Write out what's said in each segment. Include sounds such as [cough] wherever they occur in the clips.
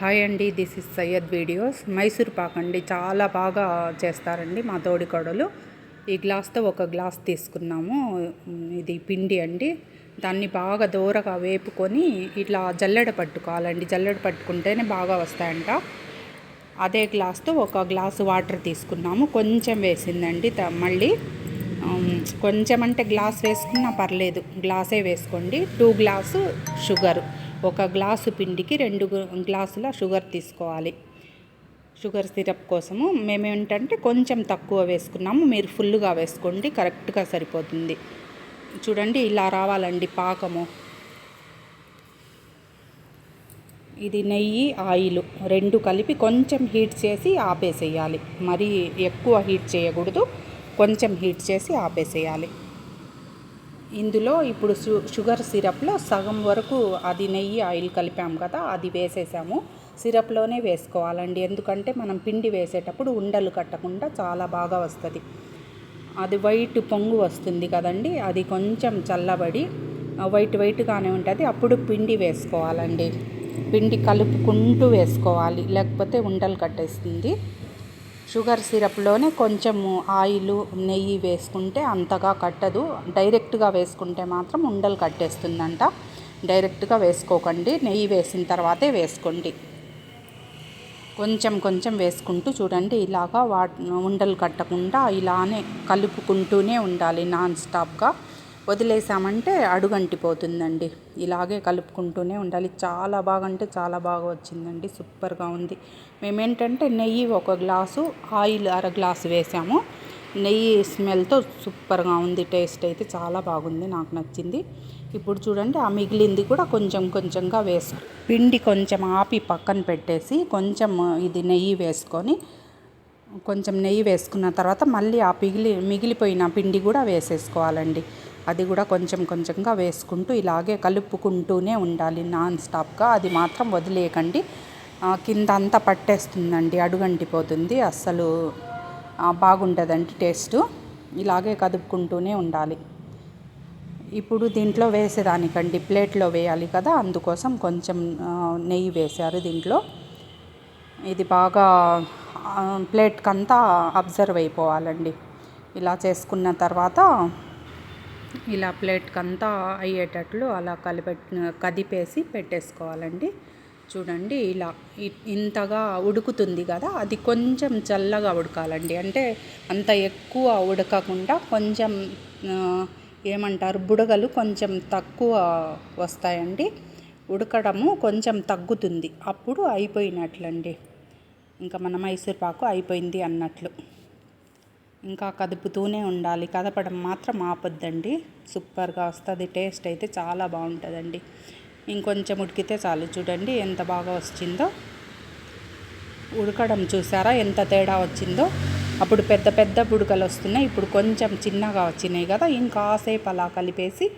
Hi అండి this is Syed videos Mysore pak అండి చాలా బాగా చేస్తారండి మా తోడికోడలు. ఈ గ్లాస్తో ఒక గ్లాస్ తీసుకున్నాము. ఇది పిండి అండి. దాన్ని బాగా దూరగా వేపుకొని ఇట్లా జల్లెడ పట్టుకోవాలండి. జల్లెడ పట్టుకుంటేనే బాగా వస్తాయంట. అదే గ్లాస్తో ఒక గ్లాసు వాటర్ తీసుకున్నాము. కొంచెం వేసిందండి త- మళ్ళీ కొంచెం అంటే గ్లాస్ వేసుకున్నా పర్లేదు. గ్లాసే వేసుకోండి. Two glass sugar. ఒక గ్లాసు పిండికి రెండు గ్లాసుల షుగర్ తీసుకోవాలి. షుగర్ సిరప్ కోసము మేము ఏంటంటే కొంచెం తక్కువ వేసుకున్నాము. మీరు ఫుల్గా వేసుకోండి కరెక్ట్గా సరిపోతుంది. చూడండి ఇలా రావాలండి పాకము. ఇది నెయ్యి ఆయిల్ రెండు కలిపి కొంచెం హీట్ చేసి ఆపేసేయాలి. మరీ ఎక్కువ హీట్ చేయకూడదు కొంచెం హీట్ చేసి ఆపేసేయాలి. ఇందులో ఇప్పుడు షుగర్ సిరప్లో సగం వరకు అది నెయ్యి ఆయిల్ కలిపాం కదా అది వేసేసాము. సిరప్లోనే వేసుకోవాలండి. ఎందుకంటే మనం పిండి వేసేటప్పుడు ఉండలు కట్టకుండా చాలా బాగా వస్తుంది. అది వైట్ పొంగు వస్తుంది కదండి అది కొంచెం చల్లబడి వైట్ వైట్గానే ఉంటుంది. అప్పుడు పిండి వేసుకోవాలండి. పిండి కలుపుకుంటూ వేసుకోవాలి. లేకపోతే ఉండలు కట్టేస్తుంది. షుగర్ సిరప్లోనే కొంచెము ఆయిల్ నెయ్యి వేసుకుంటే అంతగా కట్టదు. డైరెక్ట్గా వేసుకుంటే మాత్రం ఉండలు కట్టేస్తుందంట. డైరెక్ట్గా వేసుకోకండి. నెయ్యి వేసిన తర్వాతే వేసుకోండి. కొంచెం కొంచెం వేసుకుంటూ చూడండి. ఇలాగా వా ఉండలు కట్టకుండా ఇలానే కలుపుకుంటూనే ఉండాలి నాన్ స్టాప్గా. వదిలేసామంటే అడుగంటిపోతుందండి. ఇలాగే కలుపుకుంటూనే ఉండాలి. చాలా బాగా అంటే చాలా బాగా వచ్చిందండి. సూపర్గా ఉంది. మేమేంటంటే నెయ్యి ఒక గ్లాసు ఆయిల్ అర గ్లాసు వేసాము. నెయ్యి స్మెల్తో సూపర్గా ఉంది. టేస్ట్ అయితే చాలా బాగుంది. నాకు నచ్చింది. ఇప్పుడు చూడండి ఆ మిగిలింది కూడా కొంచెం కొంచెంగా వేసు పిండి కొంచెం ఆపి పక్కన పెట్టేసి కొంచెం ఇది నెయ్యి వేసుకొని కొంచెం నెయ్యి వేసుకున్న తర్వాత మళ్ళీ ఆ పిగిలి మిగిలిపోయిన పిండి కూడా వేసేసుకోవాలండి. అది కూడా కొంచెం కొంచెంగా వేసుకుంటూ ఇలాగే కలుపుకుంటూనే ఉండాలి నాన్ స్టాప్గా. అది మాత్రం వదిలేయకండి. కింద అంతా పట్టేస్తుందండి అడుగంటిపోతుంది. అస్సలు బాగుంటుందండి టేస్ట్. ఇలాగే కదుపుకుంటూనే ఉండాలి. ఇప్పుడు దీంట్లో వేసేదానికండి ప్లేట్లో వేయాలి కదా అందుకోసం కొంచెం నెయ్యి వేశారు దీంట్లో. ఇది బాగా ప్లేట్కంతా అబ్జర్వ్ అయిపోవాలండి. ఇలా చేసుకున్న తర్వాత ఇలా ప్లేట్కంతా అయ్యేటట్లు అలా కలిపెట్ కదిపేసి పెట్టేసుకోవాలండి. చూడండి ఇలా ఇ- ఇంతగా ఉడుకుతుంది కదా అది కొంచెం చల్లగా ఉడకాలండి. అంటే అంత ఎక్కువ ఉడకకుండా కొంచెం ఏమంటారు బుడగలు కొంచెం తక్కువ వస్తాయండి. ఉడకడము కొంచెం తగ్గుతుంది. అప్పుడు అయిపోయినట్లండి. ఇంకా మన మైసూర్ పాకు అయిపోయింది అన్నట్లు. ఇంకా కదుపుతూనే ఉండాలి. కదపడం మాత్రం ఆపొద్దండి. సూపర్గా వస్తుంది. టేస్ట్ అయితే చాలా బాగుంటుందండి. ఇంకొంచెం ఉడికితే చాలు. చూడండి ఎంత బాగా వచ్చిందో. ఉడకడం చూసారా? ఎంత తేడా వచ్చిందో. అప్పుడు పెద్ద పెద్ద బుడకలు వస్తున్నాయి. ఇప్పుడు కొంచెం చిన్నగా వచ్చినాయి కదా. ఇంకాసేపు అలా కలిపేసి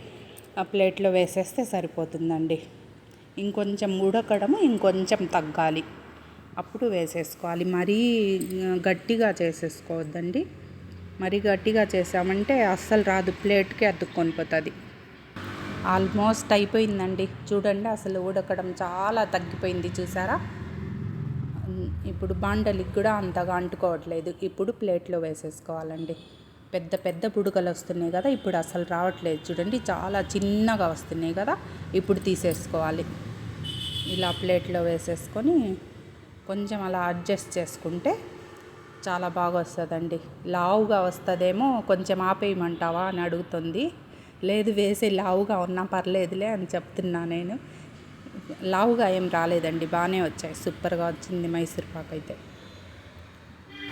ఆ ప్లేట్లో వేసేస్తే సరిపోతుందండి. ఇంకొంచెం ఉడకడము ఇంకొంచెం తగ్గాలి. అప్పుడు వేసేసుకోవాలి. మరీ గట్టిగా చేసేసుకోవద్దండి. మరీ గట్టిగా చేసామంటే అస్సలు రాదు ప్లేట్కి అతుక్కొని పోతుంది. ఆల్మోస్ట్ అయిపోయిందండి. చూడండి అసలు ఉడకడం చాలా తగ్గిపోయింది చూసారా? ఇప్పుడు బాండలికి కూడా అంతగా అంటుకోవట్లేదు. ఇప్పుడు ప్లేట్లో వేసేసుకోవాలండి. పెద్ద పెద్ద పుడకలు వస్తున్నాయి కదా ఇప్పుడు అసలు రావట్లేదు. చూడండి చాలా చిన్నగా వస్తున్నాయి కదా ఇప్పుడు తీసేసుకోవాలి. ఇలా ప్లేట్లో వేసేసుకొని కొంచెం అలా అడ్జస్ట్ చేసుకుంటే చాలా బాగా వస్తుందండి. లావుగా వస్తుందేమో కొంచెం ఆపేయమంటావా అని అడుగుతుంది. లేదు వేసే లావుగా ఉన్నా పర్లేదులే అని చెప్తున్నా నేను. లావుగా ఏం రాలేదండి బాగానే వచ్చాయి. సూపర్గా వచ్చింది మైసూర్ పాక్ అయితే.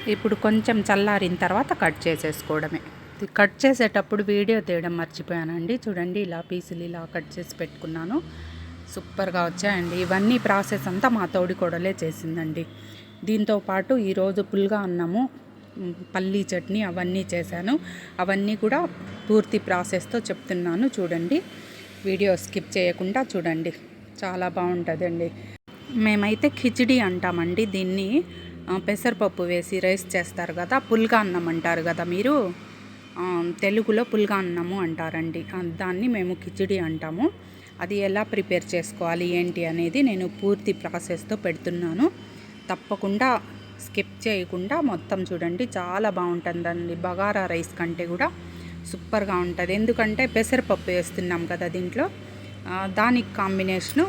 ఇప్పుడు కొంచెం చల్లారిన తర్వాత కట్ చేసేసుకోవడమే. కట్ చేసేటప్పుడు వీడియో తీయడం మర్చిపోయానండి. చూడండి ఇలా పీసులు ఇలా కట్ చేసి పెట్టుకున్నాను. సూపర్గా వచ్చాయండి. ఇవన్నీ ప్రాసెస్ అంతా మా తోడి కొడలే చేసిందండి. దీంతో పాటు ఈరోజు పుల్గా అన్నము పల్లీ చట్నీ అవన్నీ చేశాను. అవన్నీ కూడా పూర్తి ప్రాసెస్తో చెప్తున్నాను చూడండి. వీడియో స్కిప్ చేయకుండా చూడండి. చాలా బాగుంటుందండి. మేమైతే ఖిచడీ అంటామండి దీన్ని. పెసరపప్పు వేసి రైస్ చేస్తారు కదా పుల్గా అన్నం అంటారు కదా మీరు. తెలుగులో పుల్గా అన్నము అంటారండి. దాన్ని మేము కిచిడి అంటాము. అది ఎలా ప్రిపేర్ చేసుకోవాలి ఏంటి అనేది నేను పూర్తి ప్రాసెస్తో పెడుతున్నాను. తప్పకుండా స్కిప్ చేయకుండా మొత్తం చూడండి. చాలా బాగుంటుందండి. బగారా రైస్ కంటే కూడా సూపర్గా ఉంటుంది. ఎందుకంటే పెసరపప్పు వేస్తున్నాం కదా దీంట్లో. దానికి కాంబినేషను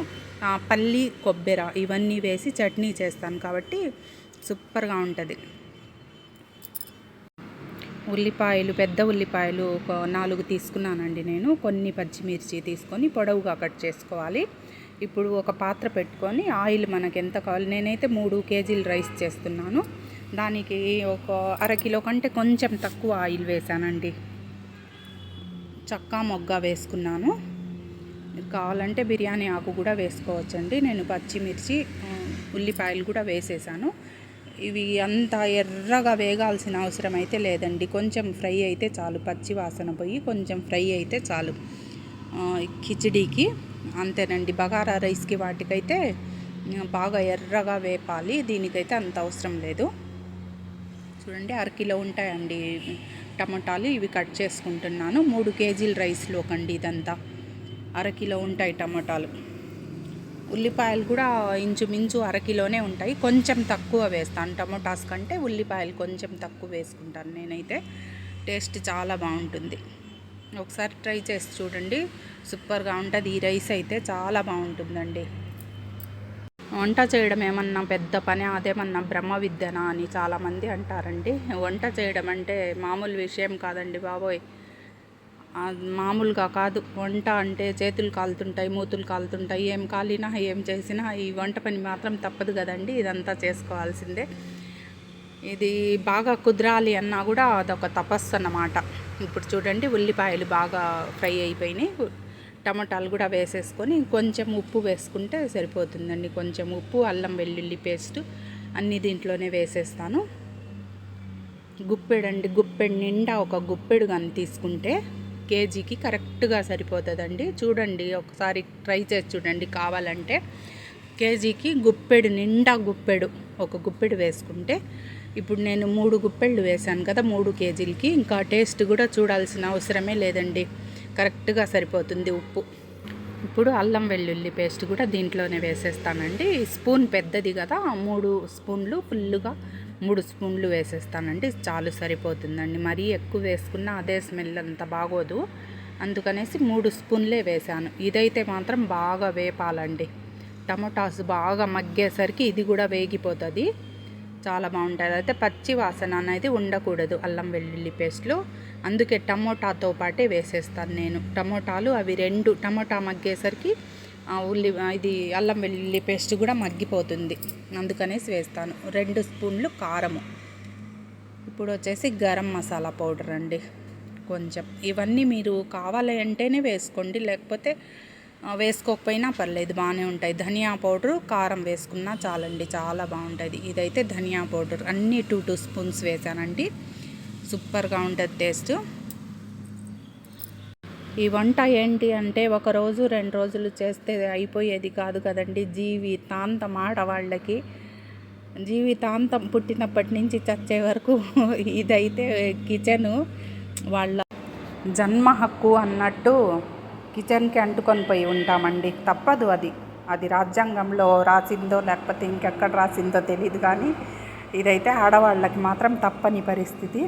పల్లి కొబ్బెర ఇవన్నీ వేసి చట్నీ చేస్తాను కాబట్టి సూపర్గా ఉంటుంది. ఉల్లిపాయలు పెద్ద ఉల్లిపాయలు ఒక నాలుగు తీసుకున్నానండి నేను. కొన్ని పచ్చిమిర్చి తీసుకొని పొడవుగా కట్ చేసుకోవాలి. ఇప్పుడు ఒక పాత్ర పెట్టుకొని ఆయిల్ మనకు ఎంత కావాలి? నేనైతే మూడు కేజీలు రైస్ చేస్తున్నాను. దానికి ఒక అరకిలో కంటే కొంచెం తక్కువ ఆయిల్ వేసానండి. చక్కా మొగ్గ వేసుకున్నాను. కావాలంటే బిర్యానీ ఆకు కూడా వేసుకోవచ్చండి. నేను పచ్చిమిర్చి ఉల్లిపాయలు కూడా వేసేసాను. ఇవి అంత ఎర్రగా వేగాల్సిన అవసరం అయితే లేదండి. కొంచెం ఫ్రై అయితే చాలు. పచ్చి వాసన పోయి కొంచెం ఫ్రై అయితే చాలు. కిచిడీకి. అంతేనండి. బగారా రైస్కి వాటికైతే బాగా ఎర్రగా వేపాలి. దీనికైతే అంత అవసరం లేదు. చూడండి అరకిలో ఉంటాయండి టమాటాలు. ఇవి కట్ చేసుకుంటున్నాను. మూడు కేజీల రైస్లో కండి ఇదంతా అరకిలో ఉంటాయి టమాటాలు. ఉల్లిపాయలు కూడా ఇంచుమించు అరకిలోనే ఉంటాయి. కొంచెం తక్కువ వేస్తాను. టమోటాస్ కంటే ఉల్లిపాయలు కొంచెం తక్కువ వేసుకుంటాను నేనైతే. టేస్ట్ చాలా బాగుంటుంది. ఒకసారి ట్రై చేసి చూడండి. సూపర్గా ఉంటుంది. ఈ రైస్ అయితే చాలా బాగుంటుందండి. వంట చేయడం ఏమన్నా పెద్ద పని అదేమన్నా బ్రహ్మ విద్యనా అని చాలామంది అంటారండి. వంట చేయడం అంటే మామూలు విషయం కాదండి బాబోయ్. మామూలుగా కాదు. వంట అంటే చేతులు కాలుతుంటాయి మూతులు కాలుతుంటాయి. ఏం కాలినా ఏం చేసినా ఈ వంట పని మాత్రం తప్పదు కదండి. ఇదంతా చేసుకోవాల్సిందే. ఇది బాగా కుదరాలి అన్నా కూడా అదొక తపస్సు అన్నమాట. ఇప్పుడు చూడండి ఉల్లిపాయలు బాగా ఫ్రై అయిపోయినాయి. టమాటాలు కూడా వేసేసుకొని కొంచెం ఉప్పు వేసుకుంటే సరిపోతుందండి. కొంచెం ఉప్పు అల్లం వెల్లుల్లి పేస్ట్ అన్నీ దీంట్లోనే వేసేస్తాను. గుప్పెడండి గుప్పెడు నిండా ఒక గుప్పెడు కానీ తీసుకుంటే కేజీకి కరెక్ట్గా సరిపోతుందండి. చూడండి ఒకసారి ట్రై చేసి చూడండి కావాలంటే. కేజీకి గుప్పెడు నిండా గుప్పెడు ఒక గుప్పెడు వేసుకుంటే ఇప్పుడు నేను మూడు గుప్పెళ్ళు వేశాను కదా మూడు కేజీలకి. ఇంకా టేస్ట్ కూడా చూడాల్సిన అవసరమే లేదండి. కరెక్ట్గా సరిపోతుంది ఉప్పు. ఇప్పుడు అల్లం వెల్లుల్లి పేస్ట్ కూడా దీంట్లోనే వేసేస్తానండి. స్పూన్ పెద్దది కదా మూడు స్పూన్లు ఫుల్లుగా మూడు స్పూన్లు వేసేస్తానండి. చాలు సరిపోతుందండి. మరీ ఎక్కువ వేసుకున్నా అదే స్మెల్ అంత బాగోదు. అందుకనేసి మూడు స్పూన్లే వేశాను. ఇదైతే మాత్రం బాగా వేపాలండి. టమోటాస్ బాగా మగ్గేసరికి ఇది కూడా వేగిపోతుంది. చాలా బాగుంటుంది అయితే పచ్చి వాసన అనేది ఉండకూడదు అల్లం వెల్లుల్లి పేస్ట్లో. అందుకే టమోటాతో పాటే వేసేస్తాను నేను. టమోటాలు అవి రెండు టమోటా మగ్గేసరికి ఉల్లి ఇది అల్లం వెల్లుల్లి పేస్ట్ కూడా మగ్గిపోతుంది. అందుకనేసి వేస్తాను. రెండు స్పూన్లు కారము. ఇప్పుడు వచ్చేసి గరం మసాలా పౌడర్ అండి. కొంచెం. ఇవన్నీ మీరు కావాలి అంటేనే వేసుకోండి. లేకపోతే వేసుకోకపోయినా పర్లేదు బాగానే ఉంటాయి. ధనియా పౌడరు కారం వేసుకున్నా చాలండి చాలా బాగుంటుంది. ఇదైతే ధనియా పౌడర్. అన్నీ టూ టూ స్పూన్స్ వేసానండి. సూపర్గా ఉంటుంది టేస్ట్. ఈ వంట ఏంటి అంటే ఒక రోజు రెండు రోజులు చేస్తే అయిపోయేది కాదు కదండి. జీవితాంతం ఆడవాళ్ళకి జీవితాంతం పుట్టినప్పటి నుంచి చచ్చే వరకు ఇదైతే కిచెను వాళ్ళ జన్మ హక్కు అన్నట్టు కిచెన్కి అంటుకొని పోయి ఉంటామండి. తప్పదు అది. అది రాజ్యాంగంలో రాసిందో లేకపోతే ఇంకెక్కడ రాసిందో తెలియదు కానీ ఇదైతే ఆడవాళ్ళకి మాత్రం తప్పని పరిస్థితి.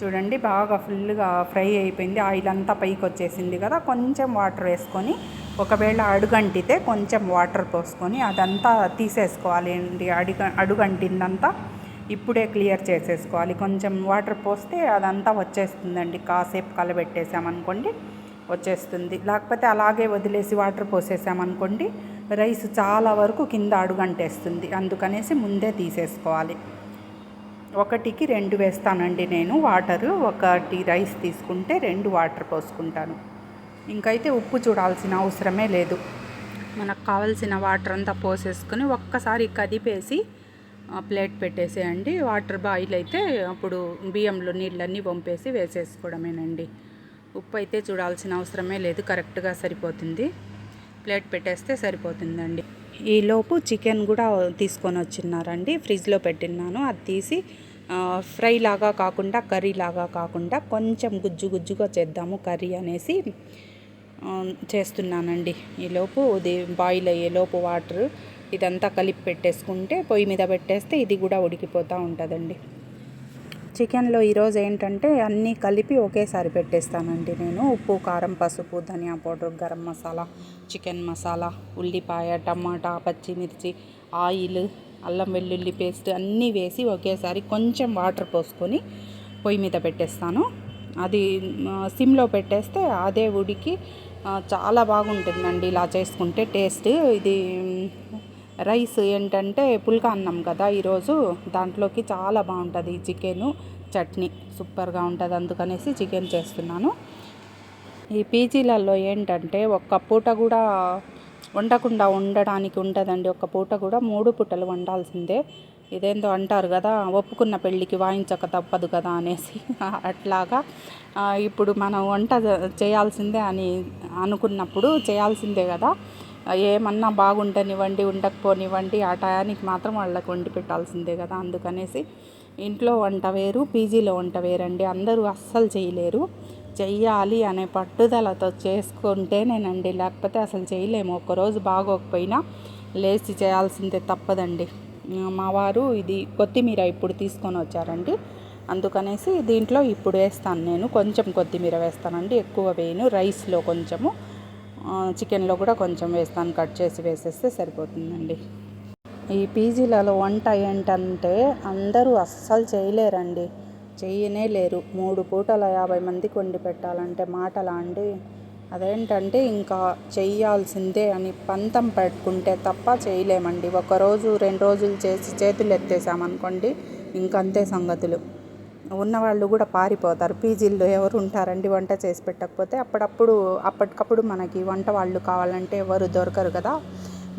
చూడండి బాగా ఫుల్గా ఫ్రై అయిపోయింది. ఆయిల్ అంతా పైకి వచ్చేసింది కదా. కొంచెం వాటర్ వేసుకొని ఒకవేళ అడుగంటితే కొంచెం వాటర్ పోసుకొని అదంతా తీసేసుకోవాలి అండి. అడుగ అడుగంటిందంతా ఇప్పుడే క్లియర్ చేసేసుకోవాలి. కొంచెం వాటర్ పోస్తే అదంతా వచ్చేస్తుందండి. కాసేపు కలబెట్టేసామనుకోండి వచ్చేస్తుంది. లేకపోతే అలాగే వదిలేసి వాటర్ పోసేసామనుకోండి రైస్ చాలా వరకు కింద అడుగంటేస్తుంది. అందుకనేసి ముందే తీసేసుకోవాలి. ఒకటికి రెండు వేస్తానండి నేను వాటరు. ఒకటి రైస్ తీసుకుంటే రెండు వాటర్ పోసుకుంటాను. ఇంకైతే ఉప్పు చూడాల్సిన అవసరమే లేదు. మనకు కావాల్సిన వాటర్ అంతా పోసేసుకొని ఒక్కసారి కదిపేసి ప్లేట్ పెట్టేసేయండి. వాటర్ బాయిల్ అయితే అప్పుడు బియ్యంలో నీళ్ళన్నీ పంపేసి వేసేసుకోవడమేనండి. ఉప్పు అయితే చూడాల్సిన అవసరమే లేదు కరెక్ట్గా సరిపోతుంది. ప్లేట్ పెట్టేస్తే సరిపోతుందండి. ఈలోపు చికెన్ కూడా తీసుకొని వచ్చిన్నారండి ఫ్రిడ్జ్లో పెట్టినాను అది తీసి ఫ్రై లాగా కాకుండా కర్రీ లాగా కాకుండా కొంచెం గుజ్జు గుజ్జుగా చేద్దాము కర్రీ అనేసి చేస్తున్నానండి. ఈలోపు ఇది బాయిల్ అయ్యేలోపు వాటర్ ఇదంతా కలిపి పెట్టేసుకుంటే పొయ్యి మీద పెట్టేస్తే ఇది కూడా ఉడికిపోతూ ఉంటుందండి. చికెన్లో ఈరోజు ఏంటంటే అన్నీ కలిపి ఒకేసారి పెట్టేస్తానండి నేను. ఉప్పు కారం పసుపు ధనియా పౌడర్ గరం మసాలా చికెన్ మసాలా ఉల్లిపాయ టమాటా పచ్చిమిర్చి ఆయిల్ అల్లం వెల్లుల్లి పేస్ట్ అన్నీ వేసి ఒకేసారి కొంచెం వాటర్ పోసుకొని పొయ్యి మీద పెట్టేస్తాను. అది సిమ్లో పెట్టేస్తే అదే ఉడికి చాలా బాగుంటుందండి. ఇలా చేసుకుంటే టేస్ట్. ఇది రైస్ ఏంటంటే పుల్కా అన్నం కదా ఈరోజు దాంట్లోకి చాలా బాగుంటుంది చికెను. చట్నీ సూపర్గా ఉంటుంది అందుకనేసి చికెన్ చేస్తున్నాను. ఈ పీజీలలో ఏంటంటే ఒక్క పూట కూడా వండకుండా ఉండడానికి ఉంటుందండి. ఒక్క పూట కూడా మూడు పూటలు వండాల్సిందే. ఇదేందో అంటారు కదా ఒప్పుకున్న పెళ్ళికి వాయించక తప్పదు కదా అనేసి [laughs] అట్లాగా ఇప్పుడు మనం వంట చేయాల్సిందే అని అనుకున్నప్పుడు చేయాల్సిందే కదా. ఏమన్నా బాగుండనివ్వండి ఉండకపోనివ్వండి ఆ టయానికి మాత్రం వాళ్ళకి వండి పెట్టాల్సిందే కదా అందుకనేసి ఇంట్లో వంట వేరు పీజీలో వంట వేరండి. అందరూ అస్సలు చేయలేరు. చెయ్యాలి అనే పట్టుదలతో చేసుకుంటేనేనండి. లేకపోతే అసలు చేయలేము. ఒక్కరోజు బాగోకపోయినా లేచి చేయాల్సిందే తప్పదండి. మా వారు ఇది కొత్తిమీర ఇప్పుడు తీసుకొని వచ్చారండి. అందుకనేసి దీంట్లో ఇప్పుడు వేస్తాను నేను. కొంచెం కొత్తిమీర వేస్తానండి. ఎక్కువ వేయను. రైస్లో కొంచెము చికెన్లో కూడా కొంచెం వేస్తాను కట్ చేసి వేసేస్తే సరిపోతుందండి. ఈ పీజీలలో వంట ఏంటంటే అందరూ అస్సలు చేయలేరండి. చేయనే లేరు. మూడు పూటల యాభై మందికి వండి పెట్టాలంటే మాటలా అండి అదేంటంటే ఇంకా చెయ్యాల్సిందే అని పంతం పెట్టుకుంటే తప్ప చేయలేమండి. ఒకరోజు రెండు రోజులు చేసి చేతులు ఎత్తేసామనుకోండి ఇంకంతే సంగతులు. ఉన్నవాళ్ళు కూడా పారిపోతారు. పీజీల్లో ఎవరు ఉంటారండి వంట చేసి పెట్టకపోతే అప్పుడప్పుడు అప్పటికప్పుడు మనకి వంట వాళ్ళు కావాలంటే ఎవరు దొరకరు కదా.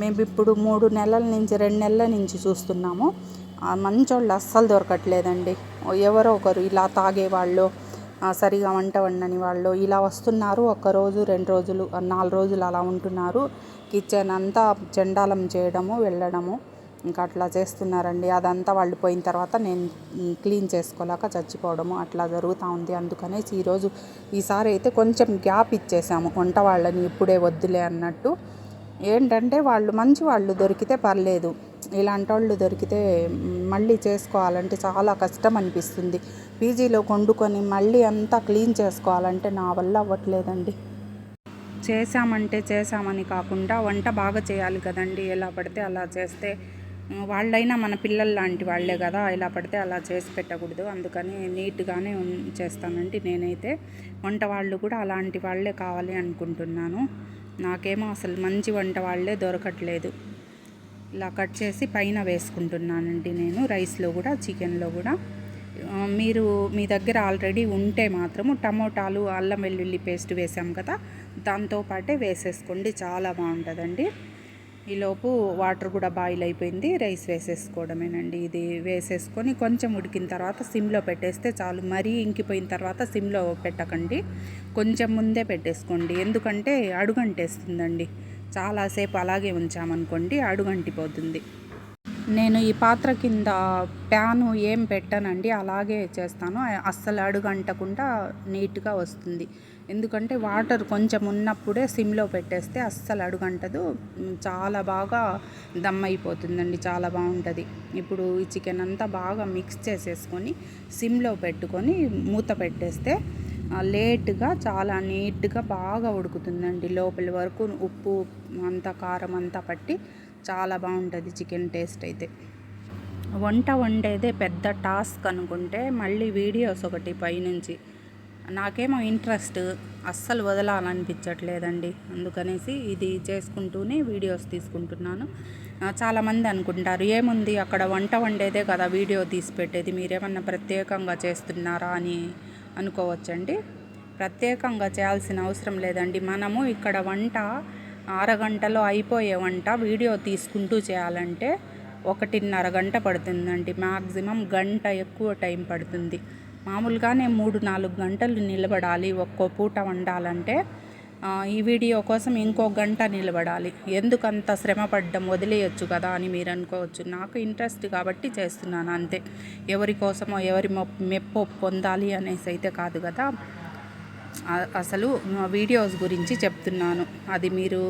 మేము ఇప్పుడు మూడు నెలల నుంచి రెండు నెలల నుంచి చూస్తున్నాము. మంచోళ్ళు అస్సలు దొరకట్లేదండి. ఎవరో ఒకరు ఇలా తాగేవాళ్ళు సరిగా వంట వండని వాళ్ళు ఇలా వస్తున్నారు. ఒక్క రోజు రెండు రోజులు నాలుగు రోజులు అలా ఉంటున్నారు. కిచెన్ అంతా చెండాలం చేయడము వెళ్ళడము. ఇంకా అట్లా చేస్తున్నారండి. అదంతా వాళ్ళు పోయిన తర్వాత నేను క్లీన్ చేసుకోలేక చచ్చిపోవడము అట్లా జరుగుతూ ఉంది. అందుకనేసి ఈరోజు ఈసారి అయితే కొంచెం గ్యాప్ ఇచ్చేసాము. వంట వాళ్ళని ఇప్పుడే వద్దులే అన్నట్టు. ఏంటంటే వాళ్ళు మంచి వాళ్ళు దొరికితే పర్లేదు. ఇలాంటి వాళ్ళు దొరికితే మళ్ళీ చేసుకోవాలంటే చాలా కష్టం అనిపిస్తుంది. పీజీలో కొండుకొని మళ్ళీ అంతా క్లీన్ చేసుకోవాలంటే నా వల్ల అవ్వట్లేదండి. చేసామంటే చేసామని కాకుండా వంట బాగా చేయాలి కదండి. ఎలా పడితే అలా చేస్తే వాళ్ళైనా మన పిల్లలు లాంటి వాళ్ళే కదా ఎలా పడితే అలా చేసి పెట్టకూడదు. అందుకని నీట్గానే ఉన్- చేస్తానండి నేనైతే. వంట వాళ్ళు కూడా అలాంటి వాళ్ళే కావాలి అనుకుంటున్నాను. నాకేమో అసలు మంచి వంట వాళ్ళే దొరకట్లేదు. ఇలా కట్ చేసి పైన వేసుకుంటున్నానండి నేను రైస్లో కూడా చికెన్లో కూడా. మీరు మీ దగ్గర ఆల్రెడీ ఉంటే మాత్రము టమోటాలు అల్లం వెల్లుల్లి పేస్ట్ వేసాం కదా దాంతో పాటే వేసేసుకోండి చాలా బాగుంటుందండి. ఈలోపు వాటర్ కూడా బాయిల్ అయిపోయింది. రైస్ వేసేసుకోవడమేనండి. ఇది వేసేసుకొని కొంచెం ఉడికిన తర్వాత సిమ్లో పెట్టేస్తే చాలు. మరీ ఇంకిపోయిన తర్వాత సిమ్లో పెట్టకండి. కొంచెం ముందే పెట్టేసుకోండి. ఎందుకంటే అడుగంటేస్తుందండి. చాలాసేపు అలాగే ఉంచామనుకోండి అడుగంటిపోతుంది. నేను ఈ పాత్ర కింద ప్యాను ఏం పెట్టానండి. అలాగే చేస్తాను. అస్సలు అడుగంటకుండా నీట్గా వస్తుంది. ఎందుకంటే వాటర్ కొంచెం ఉన్నప్పుడే సిమ్లో పెట్టేస్తే అస్సలు అడుగంటదు. చాలా బాగా దమ్ అయిపోతుందండి చాలా బాగుంటుంది. ఇప్పుడు ఈ చికెన్ అంతా బాగా మిక్స్ చేసేసుకొని సిమ్లో పెట్టుకొని మూత పెట్టేస్తే లేట్గా చాలా నీట్గా బాగా ఉడుకుతుందండి. లోపల వరకు ఉప్పు అంతా కారం అంతా పట్టి చాలా బాగుంటుంది చికెన్ టేస్ట్ అయితే. వంట వండేదే పెద్ద టాస్క్ అనుకుంటే మళ్ళీ వీడియోస్ ఒకటి పైనుంచి నాకేమో ఇంట్రెస్ట్ అస్సలు వదలాలనిపించట్లేదండి. అందుకనేసి ఇది చేసుకుంటూనే వీడియోస్ తీసుకుంటున్నాను. చాలామంది అనుకుంటారు ఏముంది అక్కడ వంట వండేదే కదా వీడియో తీసి పెట్టేది మీరేమన్నా ప్రత్యేకంగా చేస్తున్నారా? అని అనుకోవచ్చండి. ప్రత్యేకంగా చేయాల్సిన అవసరం లేదండి. మనము ఇక్కడ వంట అరగంటలో అయిపోయే వంట వీడియో తీసుకుంటూ చేయాలంటే ఒకటిన్నర గంట పడుతుందండి. మ్యాక్సిమం గంట ఎక్కువ టైం పడుతుంది. మామూలుగానే మూడు నాలుగు గంటలు నిలబడాలి. ఒక్కో పూట వండాలంటే ఈ వీడియో కోసం ఇంకో గంట నిలబడాలి. ఎందుకంత శ్రమ పడ్డం వదిలేయచ్చు కదా అని మీరు అనుకోవచ్చు. నాకు ఇంట్రెస్ట్ కాబట్టి చేస్తున్నాను అంతే. ఎవరి కోసమో ఎవరి మెప్పో పొందాలి అనేసి అయితే కాదు కదా. అసలు వీడియోస్ గురించి చెప్తున్నాను. అది మీరు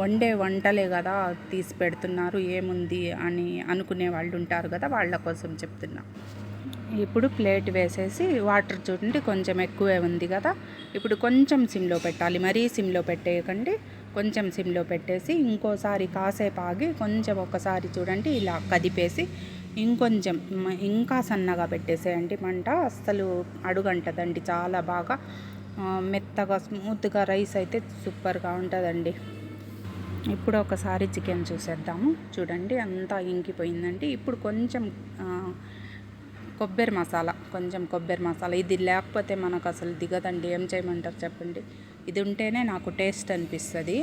వండే వంటలే కదా తీసి పెడుతున్నారు ఏముంది అని అనుకునే వాళ్ళు ఉంటారు కదా వాళ్ళ కోసం చెప్తున్నా. ఇప్పుడు ప్లేట్ వేసేసి వాటర్ చూడండి కొంచెం ఎక్కువే ఉంది కదా. ఇప్పుడు కొంచెం సిమ్లో పెట్టాలి మరీ సిమ్లో పెట్టేయకండి. కొంచెం సిమ్లో పెట్టేసి ఇంకోసారి కాసేపు ఆగి కొంచెం ఒకసారి చూడండి ఇలా కదిపేసి ఇంకొంచెం ఇంకా సన్నగా పెట్టేసేయండి. మంట అస్సలు అడుగంటదండి చాలా బాగా. మెత్తగా స్మూత్గా రైస్ అయితే సూపర్గా ఉంటుందండి. ఇప్పుడు ఒకసారి చికెన్ చూసేద్దాము. చూడండి అంతా ఇంకిపోయిందండి. ఇప్పుడు కొంచెం కొబ్బరి మసాలా కొంచెం కొబ్బరి మసాలా. ఇది లేకపోతే మనకు అసలు దిగదండి. ఏం చేయమంటారు చెప్పండి? ఇది ఉంటేనే నాకు టేస్ట్ అనిపిస్తుంది.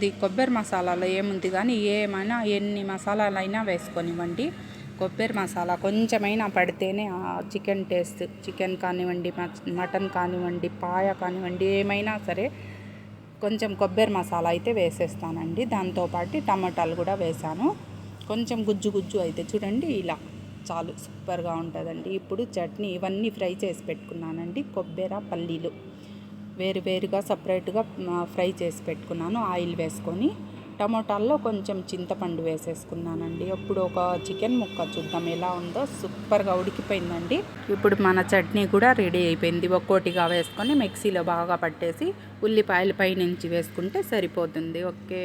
ది ఇది కొబ్బరి మసాలాలో ఏముంది కానీ ఏమైనా ఎన్ని మసాలాలైనా వేసుకొనివ్వండి. కొబ్బరి మసాలా కొంచెమైనా పడితేనే ఆ చికెన్ టేస్ట్ చికెన్ కానివ్వండి మటన్ కానివ్వండి పాయ కానివ్వండి ఏమైనా సరే కొంచెం కొబ్బరి మసాలా అయితే వేసేస్తానండి. దాంతోపాటు టమాటాలు కూడా వేసాను. కొంచెం గుజ్జు గుజ్జు అయితే చూడండి ఇలా. చాలు సూపర్గా ఉంటుందండి. ఇప్పుడు చట్నీ ఇవన్నీ ఫ్రై చేసి పెట్టుకున్నానండి. కొబ్బరి పల్లీలు వేరు వేరుగా సపరేట్గా ఫ్రై చేసి పెట్టుకున్నాను. ఆయిల్ వేసుకొని టమోటాల్లో కొంచెం చింతపండు వేసేసుకున్నానండి. ఇప్పుడు ఒక చికెన్ ముక్క చూద్దాం ఎలా ఉందో. సూపర్గా ఉడికిపోయిందండి. ఇప్పుడు మన చట్నీ కూడా రెడీ అయిపోయింది. ఒక్కోటిగా వేసుకొని మిక్సీలో బాగా పట్టేసి ఉల్లిపాయలు పైనుంచి వేసుకుంటే సరిపోతుంది. ఓకే.